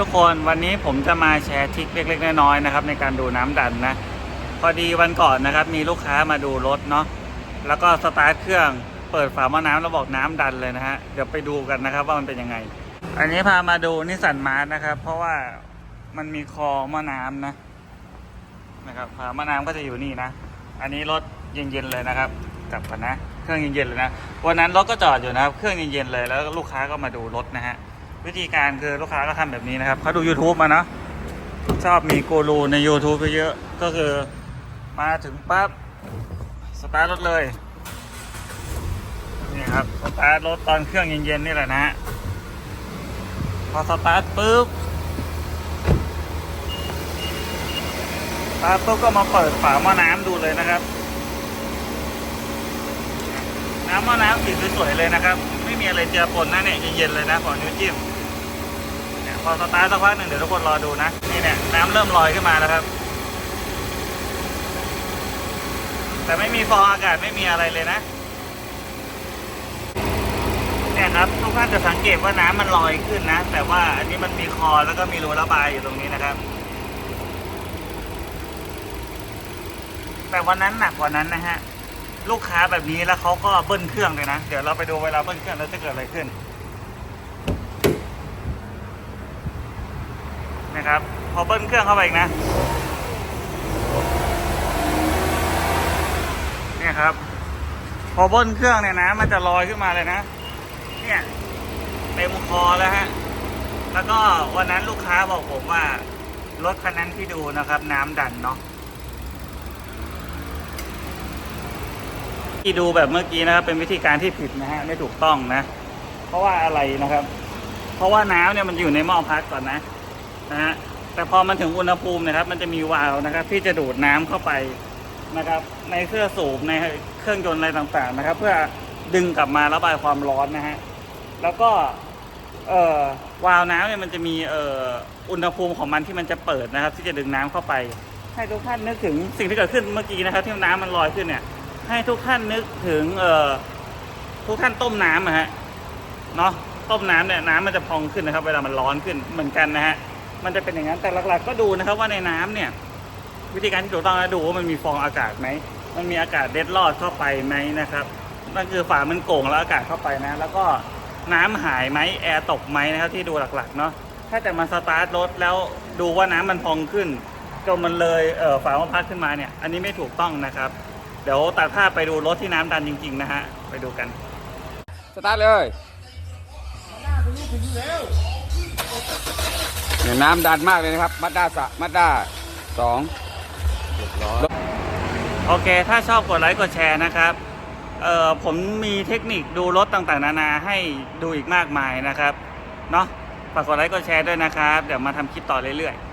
ทุกคนวันนี้ผมจะมาแชร์ทริคเล็กๆน้อยๆนะครับในการดูน้ำดันนะ พอดีวันก่อนนะครับ มีลูกค้ามาดูรถเนาะแล้วก็สตาร์ทเครื่องเปิดฝาหม้อน้ำแล้วบอกน้ำดันเลยนะฮะเดี๋ยวไปดูกันนะครับว่ามันเป็นยังไง อันนี้พามาดูนิสสันมาร์นะครับ เพราะว่ามันมีคอหม้อน้ำนะนะครับฝาหม้อน้ำก็จะอยู่นี่นะ อันนี้รถเย็นๆเลยนะครับกลับกันนะ เครื่องเย็นๆเลยนะวันนั้นรถก็จอดอยู่นะครับ เครื่องเย็นๆเลยแล้วลูกค้าก็มาดูรถนะฮะ วิธีการคือลูกค้าก็ทำแบบนี้นะครับเขาดู YouTube มาเนาะชอบมีกูรูใน YouTube เยอะๆก็คือมาถึงปั๊บสตาร์ทรถเลยนี่ครับสตาร์ทรถตอนเครื่องเย็นๆนี่แหละนะพอสตาร์ทปุ๊บสตาร์ทปุ๊บก็มาเปิดฝาหม้อน้ำดูเลยนะครับ น้ำหม้อน้ำสีสวยๆเลยนะครับ ไม่มีอะไรเจือปนนะเนี่ยเย็นๆเลยนะขอนิ้วจิ้ม พอสตาร์ทสักพักหนึ่งเดี๋ยวทุกคนรอดูนะ นี่เนี่ยน้ำเริ่มลอยขึ้นมาแล้วครับ แต่ไม่มีฟองอากาศไม่มีอะไรเลยนะเนี่ยครับทุกท่านจะสังเกตว่าน้ำมันลอยขึ้นนะ แต่ว่าอันนี้มันมีคอแล้วก็มีรูระบายอยู่ตรงนี้นะครับ แต่วันนั้นหนักกว่านั้นนะฮะลูกค้าแบบนี้แล้วเขาก็เบิ้ลเครื่องเลยนะ เดี๋ยวเราไปดูเวลาเบิ้ลเครื่องแล้วจะเกิดอะไรขึ้น นะครับพอเบิ้ลเครื่องเข้าไปอีกนะเนี่ยครับ พอเบิ้ลเครื่องเนี่ยนะ มันจะลอยขึ้นมาเลยนะ เนี่ยเต็มคอแล้วฮะแล้วก็วันนั้นลูกค้าบอกผมว่ารถคันนั้นที่ดูนะครับ น้ำดันเนาะที่ดูแบบเมื่อกี้นะครับเป็นวิธีการที่ผิดนะฮะไม่ถูกต้องนะ เพราะว่าอะไรนะครับ เพราะว่าน้ำเนี่ยมันอยู่ในหม้อพักก่อนนะ นะฮะแต่พอมันถึงอุณหภูมินะครับ มันจะมีวาล์วนะครับ ที่จะดูดน้ำเข้าไปนะครับ ในเครื่องสูบในเครื่องยนต์อะไรต่างๆนะครับ เพื่อดึงกลับมาระบายความร้อนนะฮะแล้วก็เอ่อวาล์วน้ำเนี่ยมันจะมีเอ่ออุณหภูมิของมันที่มันจะเปิดนะครับ ที่จะดึงน้ำเข้าไป ให้ทุกท่านนึกถึงสิ่งที่เกิดขึ้นเมื่อกี้นะครับ ที่น้ำมันลอยขึ้นเนี่ย ให้ทุกท่านนึกถึงเอ่อทุกท่านต้มน้ำอะฮะเนาะต้มน้ำเนี่ยน้ำมันจะพองขึ้นนะครับ เวลามันร้อนขึ้นเหมือนกันนะฮะ มันจะเป็นอย่างนั้นแต่หลักๆก็ดูนะครับว่าในน้ำเนี่ย วิธีการที่ถูกต้องนะดูว่ามันมีฟองอากาศไหมมันมีอากาศเด็ดลอดเข้าไปไหมนะครับนั่นคือฝามันโก่งแล้วอากาศเข้าไปนะ แล้วก็น้ำหายไหมแอร์ตกไหมนะครับที่ดูหลักๆเนาะถ้าจะมาสตาร์ทรถแล้วดูว่าน้ำมันพองขึ้นจนมันเลยเออฝามันพัดขึ้นมาเนี่ย อันนี้ไม่ถูกต้องนะครับ เดี๋ยวตัดภาพไปดูรถที่น้ำดันจริง ๆ นะฮะไปดูกัน สตาร์ทเลยเนี่ย น้ำดันมากเลยนะครับมาด้าสะมาด้าสองโอเค ถ้าชอบกดไลค์กดแชร์นะครับเอ่อผมมีเทคนิคดูรถต่างๆ นานาให้ดูอีกมากมายนะครับเนาะฝากกดไลค์กดแชร์ด้วยนะครับ เดี๋ยวมาทำคลิปต่อเรื่อยๆ